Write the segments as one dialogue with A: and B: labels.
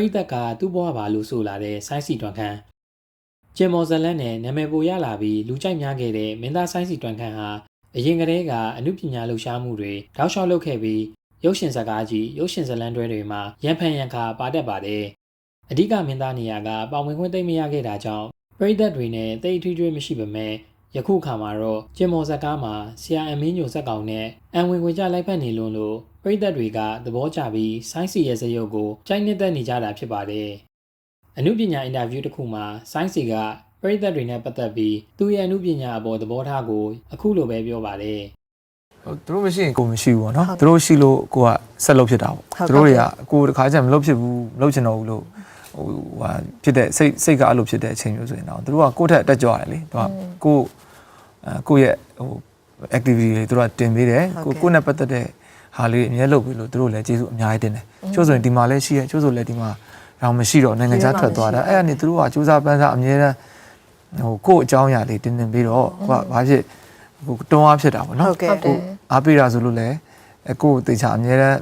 A: ရိသတ်ကသူ့ဘဝပါလို့ဆိုလာတဲ့ဆိုင်းစီတွန်ခန်းဂျင်မော်ဇလန်နဲ့နာမည်ပိုရလာပြီးလူကြိုက်များခဲ့တဲ့မင်းသားဆိုင်းစီတွန်ခန်းဟာအရင်ကတည်းကအမှုပညာလှူရှားမှုတွေတောက်လျှောက်လုပ်ခဲ့ပြီးရုပ်ရှင်ဇာတ်ကားကြီးရုပ်ရှင်ဇာတ်လမ်းတွဲတွေမှာရန်ဖန်ရန်ခါပါတတ်ပါတယ်အဓိကမင်းသားနေရာကပါဝင်ခွင့်သိမ်းမရခဲ့တာကြောင့်ပရိသတ်တွေနဲ့တိတ်ထွေးထွေးမရှိပေမဲ့ ယခုခါမှာတော့ကျင်မော်ဇက်ကားမှာဆီယာအမင်းညိုဇက်ကောင်နဲ့အန်ဝင်ဝင်ကြလိုက်ဖက်နေလွန်းလို့ပရိသတ်တွေကသဘောကျပြီးဆိုင်းစီရဲ့ဇယုတ်ကိုကြိုက်နှစ်သက်နေကြတာဖြစ်ပါတယ်။အမှုပညာအင်တာဗျူးတစ်ခုမှာဆိုင်းစီကပရိသတ်တွေနဲ့ပတ်သက်ပြီးသူ့ရဲ့အမှုပညာအပေါ်သဘောထားကိုအခုလိုပဲပြောပါတယ်။
B: ဟိုသူတို့မရှိရင်ကိုယ်မရှိဘူးပေါ့နော်
C: ဟုတ်ကဲ့
B: သူတို့ရှိလို့ကိုကဆက်လုပ်ဖြစ်တာ
C: ဟုတ်
B: ပေါ့
C: ကဲ့
B: သူတို့တွေကကိုယ်တစ်ခါကျရင်မလုပ်ဖြစ်ဘူးမလုပ်ချင်တော့ဘူးလို့ဟိုဟာဖြစ်တဲ့စိတ်စိတ်ကအဲ့လိုဖြစ်တဲ့အချိန်မျိုးဆိုရင်တော့သူတို့ကကိုယ့်ထက်အတက်ကြွရတယ်လေသူကကိုယ့်အဲ ကိုယ့်ရဲ့ဟို activity တွေသူတို့ကတင်ပေးတယ်
C: ဟုတ်
B: ကို
C: ကဲ့
B: ကိုယ့်နဲ့ပတ်သက်တဲ့ဟာလေးတွေအများကြီးလုပ်ပြီးလို့သူတို့လည်းကျေးဇူးအများကြီးတင်တယ်ချို့ဆိုရင်ဒီမှာလည်းရှိရဲ့ချို့ဆိုလည်းဒီမှာတော့မရှိတော့နိုင်ငံခြားထွက်သွားတာအဲ့ဒါနေသူတို့ကစူးစမ်းပန်းစားအများနဲ့ဟိုကိုယ့်အကြောင်းအရာလေးတင်တင်ပြီးတော့ဟိုကဘာဖြစ်ဟိုတွန်းအားဖြစ်တာပေါ့နော်
C: ဟုတ်ကဲ့
B: ကိုအားပေးတာဆိုလို့လည်းအကိုကိုတေချာအများနဲ့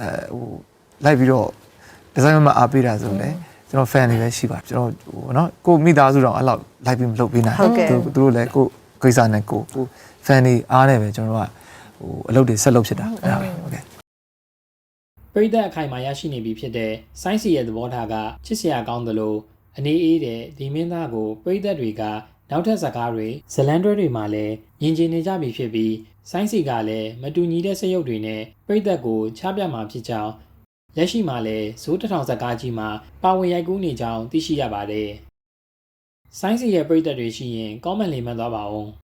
B: အဲဟိုလိုက်ပြီးတော့ဒီဇိုင်းမှာအားပေးတာဆိုလည်းကျွန်တော် fan တွေလည်းရှိပါတယ်ကျွန်တော်ဟိုနော်ကိုမိသားစုတော့အဲ့လောက်လိုက်ပြီးမလုပ်ပေးနိုင်
C: ဟုတ်ကဲ့
B: သူသူတို့လည်းကို ကိစ္စနဲ့ကိုကို fan တွေအားနေပဲကျွန်တော်တို့ကဟိုအလုပ်တွေဆက်လုပ်ဖြစ်တာအဲ့ဒါပဲဟုတ်ကဲ့
A: ပရိသတ်အခိုင်အမာရရှိနေပြီဖြစ်တဲ့ဆိုင်းစီရဲ့သဘောထားကချစ်စရာကောင်းသလိုအနေအေးတဲ့ဒီမင်းသားကိုပရိသတ်တွေကနောက်ထပ်ဇာတ်ကားတွေဇလန်တွဲတွေမှာလည်းယဉ်ကျေးနေကြပြီဖြစ်ပြီးဆိုင်းစီကလည်းမတူညီတဲ့စရုပ်တွေနဲ့ပရိသတ်ကိုချပြမှာဖြစ်ကြောင်းလက်ရှိမှာလည်းဇိုးတစ်ထောင်ဇာတ်ကားကြီးမှာပါဝင်ရိုက်ကူးနေကြောင်းသိရှိရပါတယ်။ ဆိုင်းစီရဲ့ပရိသတ်တွေရှိရင် comment လေးမှတ်သွားပါဦး။